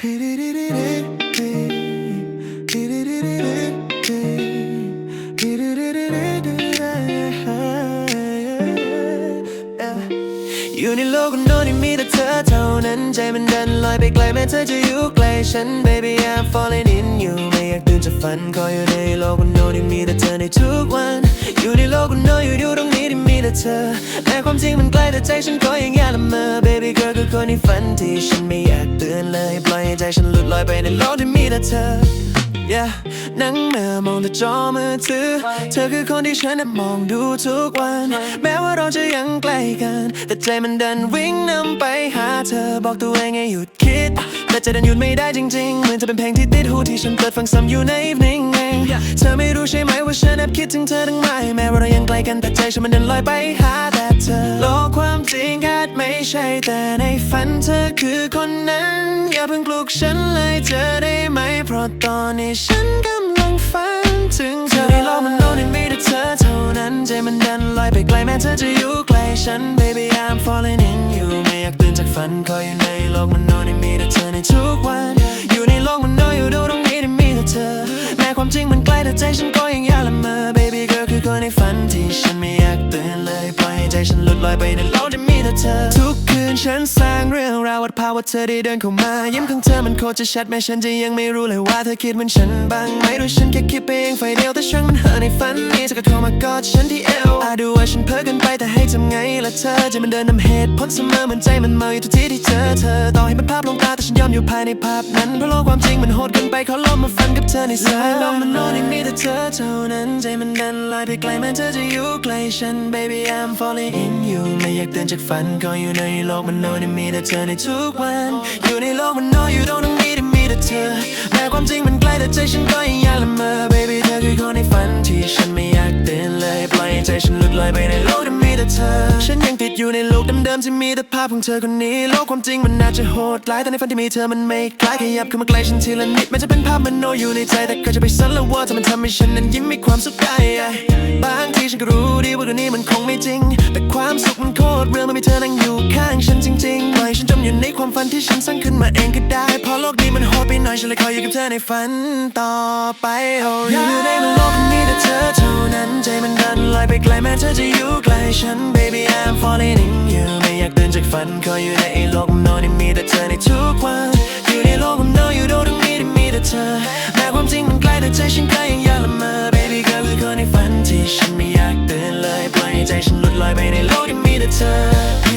อยู่ในโลกคนโน้นที่มีแต่เธอเท่านั้นใจมันดันลอยไปไกลแม้เธอจะอยู่ไกลฉัน baby I'm falling in you ไม่อยากตื่นจากฝันขออยู่ในโลกคนโน้นที่มีแต่เธอในทุกวัน อยู่ในโลกคนโน้นอยู่อยู่ตรงนี้ที่มีแต่เธอแม้ความจริงมันไกลแต่ใจฉันก็ยังอยากละเมอ baby girl คือคนในฝันที่ฉันไม่อยากเตือนเลยปล่อยให้ใจฉันหลุดลอยไปในโลกที่มีแต่เธอ yeah นั่งเมื่อมองแต่จอมือถือ เธอคือคนที่ฉันน่ะมองดูทุกวัน แม้ว่าเราจะยังไกลกัน แต่ใจมันดันวิ่งนำไปหาเธอบอกตัวเองให้หยุดคิด แต่ใจดันหยุดไม่ได้จริงๆ เหมือนจะเป็นเพลงที่ติดหูที่ฉันเปิดฟังซ้ำอยู่ในอีฟนิ่งเองเธอไม่รู้ใช่ไหมว่าฉันแอบคิดถึงเธอทั้งไม่แม้ว่าเรายังไกลกันแต่ใจฉันมันดันลอยไปหาแต่เธอโลกความจริงอาจไม่ใช่แต่ในฝันเธอคือคนนั้น อย่าเพิ่งปลุกฉันเลยเจอได้ไหม เพราะตอนนี้ฉันกำลังฝันถึงเธอในโลกมันโลกนี้มีแต่เธอเท่านั้นใจมันดันลอยไปไกลแม้เธอจะอยู่ไกลฉัน baby I'm falling in you ไม่อยากตื่นจากฝันขออยู่ในโลกมันโลกนี้มีแต่เธอ ใจฉันก็ยังอยากละเมอ baby girl คือคนในฝันที่ฉันไม่อยากตื่นเลย ปล่อยให้ใจฉันหลุดลอยไปในโลกที่มี เธอ ทุกคืนฉันสร้างเรื่องราววัดภาพว่าเธอได้เดินเข้ามายิ้มของเธอมันโคตรจะชัดแม้ฉันจะยังไม่รู้เลยว่าเธอคิดเหมือนฉันบ้างไหมหรือฉันแค่คิดไปเองไฟเดียวแต่ช่างมันเหอะในฝันนี้เธอก็เข้ามากอดฉันที่เอวอาจดูว่าฉันเพ้อเกันไปแต่ให้ทำไงล่ะเธอใจมันเดินนำเหตุผลเสมอเหมือนใจมันเมาอยู่ทุกทีที่เจอเธอต่อให้มันภาพลวงตาแต่ฉันยอมอยู่ภายในภาพนั้นเพราะโลกความจริงมันโหดเกินไปขอลองมาฟันกับเธอในสายลมมันโน้นยังมีแต่เธอเท่านั้นใจมันดันลอยไปไกลแม้เธอจะอยู่ไกลฉัน baby I'm falling in you ไม่อยากตื่นจากฝันก็อยู่ในโลกมันโน้นยังมีแต่เธอในทุกวัน อยู่ในโลกมันโน้นอยู่ตรงนี้ที่มีแต่เธอแม้ความจริงมันไกลแต่ใจฉันก็ยังอยากละเมอ baby อยู่ในโลกเดิมๆที่มีแต่ภาพของเธอคนนี้ โลกความจริงมันน่าจะโหดร้ายแต่ในฝันที่มีเธอมันไม่คล้ายขยับเข้ามาใกล้ฉันทีละนิดแม้จะเป็นภาพมโนอยู่ในใจแต่ก็จะไปสั่นละว่าถ้ามันทำให้ฉันนั้นยิ้มมีความสุขได้บางทีฉันก็รู้ดีว่าเรื่องนี้มันคงไม่จริง แต่ความสุขมันโคตรเรื่องมันมีเธอนั่งอยู่ข้างฉันจริงๆปล่อยฉันจมอยู่ในความฝันที่ฉันสร้างขึ้นมาเองก็ได้พราะโลกนี้มันโหดไปหน่อยฉันเลยขออยู่กับเธอในฝันต่อไป oh อยู่ในโลกที่มีแต่เธอเท่านั้นใจมันดันลอยไปไกลแม้เธอจะอยู่ไกลฉัน baby ฝันคอยอยู่ในโลกผมนอนที่มีแต่เธอในทุกวันอยู่ในโลกผมนอนอยู่โดนมีที่มีแต่เธอแม้ความจริงมันใกล้แต่ใจฉันใกล้ยังอยากละเมา baby ก็คือคนในฝันที่ฉันไม่อยากตื่นเลยปล่อยให้ใจฉันหลุดลอยไปในโลกที่มีแต่เธอ